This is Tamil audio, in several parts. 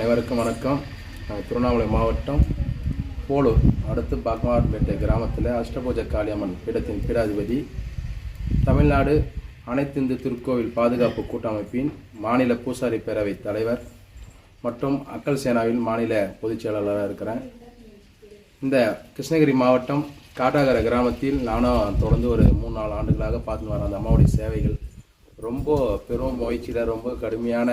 அனைவருக்கும் வணக்கம். நான் திருவண்ணாமலை மாவட்டம் போலூர் அடுத்து பாக்மார்பேட்டை கிராமத்தில் அஷ்டபூஜ காளியம்மன் பீடத்தின் பீடாதிபதி. தமிழ்நாடு அனைத்து இந்து திருக்கோவில் பாதுகாப்பு கூட்டமைப்பின் மாநில பூசாரி பேரவை தலைவர் மற்றும் அக்கல் சேனாவின் மாநில பொதுச் செயலாளராக இருக்கிறேன். இந்த கிருஷ்ணகிரி மாவட்டம் காட்டாகர கிராமத்தில் நானும் தொடர்ந்து ஒரு மூணு நாலு ஆண்டுகளாக பார்த்துன்னு வரேன் அந்த அம்மாவுடைய சேவைகள் ரொம்ப பெரும் முயற்சியில் ரொம்ப கடுமையான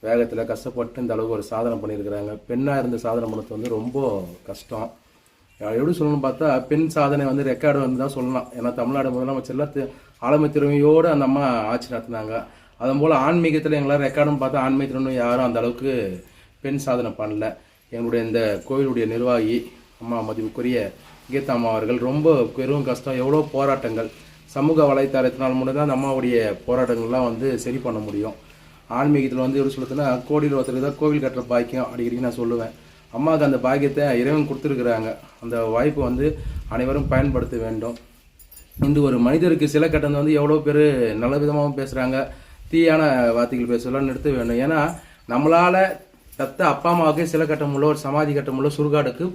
வேகத்தில் கஷ்டப்பட்டு இந்த அளவுக்கு ஒரு சாதனை பண்ணியிருக்கிறாங்க. பெண்ணாக இருந்த சாதனை பண்ணது வந்து ரொம்ப கஷ்டம். எப்படி சொல்லணும்னு பார்த்தா பெண் சாதனை வந்து ரெக்கார்டு வந்து தான் சொல்லலாம். ஏன்னா தமிழ்நாடு முதலமைச்சர்ல தி- ஆளுமை திறமையோடு அந்த அம்மா ஆட்சி நடத்தினாங்க. அதன் போல் ஆன்மீகத்தில் எங்களால் ரெக்கார்டும் பார்த்தா ஆன்மீகத்தில் யாரும் அந்த அளவுக்கு பெண் சாதனை பண்ணல. எங்களுடைய இந்த கோயிலுடைய நிர்வாகி அம்மா மதிப்புக்குரிய கீதா அம்மா அவர்கள் ரொம்ப பெரும் கஷ்டம். எவ்வளோ போராட்டங்கள். சமூக வலைத்தளத்தினால் மட்டும்தான் அந்த அம்மாவுடைய போராட்டங்கள்லாம் வந்து சரி பண்ண முடியும். ஆன்மீகத்தில் வந்து எப்படி சொல்லுறதுன்னா கோடியில் ஒருத்தருக்கு தான் கோவில் கட்டுற பாக்கியம் அடிக்கடி நான் சொல்லுவேன். அம்மாவுக்கு அந்த பாக்கியத்தை இறைவன் கொடுத்துருக்குறாங்க. அந்த வாய்ப்பை வந்து அனைவரும் பயன்படுத்த வேண்டும். இந்த ஒரு மனிதருக்கு சில கட்டணம் வந்து எவ்வளோ பேர் நல்ல விதமாகவும் பேசுகிறாங்க தீயான வார்த்தைகள் பேசலாம் நிறுத்த வேண்டும். ஏன்னா நம்மளால் பெத்த அப்பா அம்மாவுக்கு சில கட்டம் உள்ள ஒரு சமாதி கட்டம் உள்ள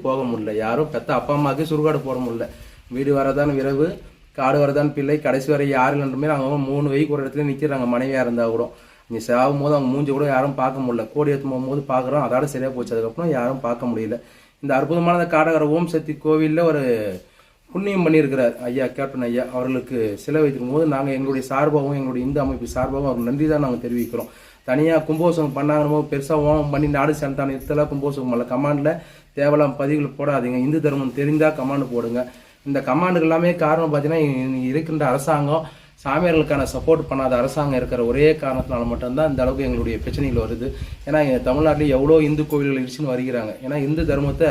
போக முடியல. யாரும் பெத்த அப்பா அம்மாவுக்கு சுருகாடு போட முடியல. வீடு வரதான் விரைவு காடு வரதான் பிள்ளை கடைசி வரை யார் இல்லைன்ற மாதிரி அவங்க மூணு வயக்கு ஒரு இடத்துல நிற்கிறாங்க மனைவியாக இருந்தால் கூட. நீ சாகும் போது அவங்க மூஞ்சி கூட யாரும் பார்க்க முடியல. கோடி எடுத்து போகும்போது பார்க்குறோம் அதோட சரியாக போச்சு. அதுக்கப்புறம் யாரும் பார்க்க முடியல. இந்த அற்புதமான அந்த காடகர ஓம் சக்தி கோவிலில் ஒரு புண்ணியம் பண்ணியிருக்கிறார் ஐயா கேப்டன் ஐயா. அவர்களுக்கு சிலை வைத்திருக்கும் போது நாங்கள் எங்களுடைய சார்பாகவும் எங்களுடைய இந்து அமைப்பு சார்பாகவும் அவர் நன்றி தான் நாங்கள் தெரிவிக்கிறோம். தனியாக கும்போசம் பண்ணாங்கன்னு பெருசாக ஓம் பண்ணி நாடு சண்டான நிறுத்தலாம் கும்போசம் பண்ணல. கமாண்டில் தேவலாம் பதிவுகள் போடாதீங்க. இந்து தர்மம் தெரிந்தால் கமாண்டு போடுங்க. இந்த கமாண்டுக்கு எல்லாமே காரணம் பார்த்தீங்கன்னா இருக்கின்ற அரசாங்கம் சாமியார்களுக்கான சப்போர்ட் பண்ணாத அரசாங்கம் இருக்கிற ஒரே காரணத்தினால மட்டும்தான் இந்த அளவுக்கு எங்களுடைய பிரச்சனைகள் வருது. ஏன்னா தமிழ்நாட்டில் எவ்வளோ இந்து கோவில்கள் இருந்துச்சுன்னு வருகிறாங்க. ஏன்னா இந்து தர்மத்தை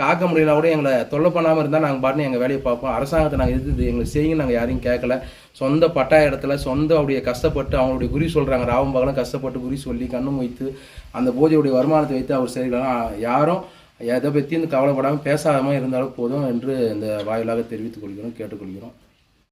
காக்க முடியல கூட எங்களை தொல்லை பண்ணாமல் இருந்தால் நாங்கள் பாட்டு எங்கள் வேலையை பார்ப்போம். அரசாங்கத்தை நாங்கள் எதிர்த்து எங்களுக்கு செய்யுங்க நாங்கள் யாரையும் கேட்கல சொந்த பட்டா இடத்துல சொந்த அப்படியே கஷ்டப்பட்டு அவங்களுடைய குறி சொல்கிறாங்க ராவம் பகலும் கஷ்டப்பட்டு குறி சொல்லி கண்ணும் வைத்து அந்த பூஜையுடைய வருமானத்தை வைத்து அவர் செய்யலாம் யாரும் எதை பற்றியும் கவலைப்படாமல் பேசாமல் இருந்தாலும் போதும் என்று இந்த வாயிலாக தெரிவித்துக் கொள்கிறோம் கேட்டுக்கொள்கிறோம்.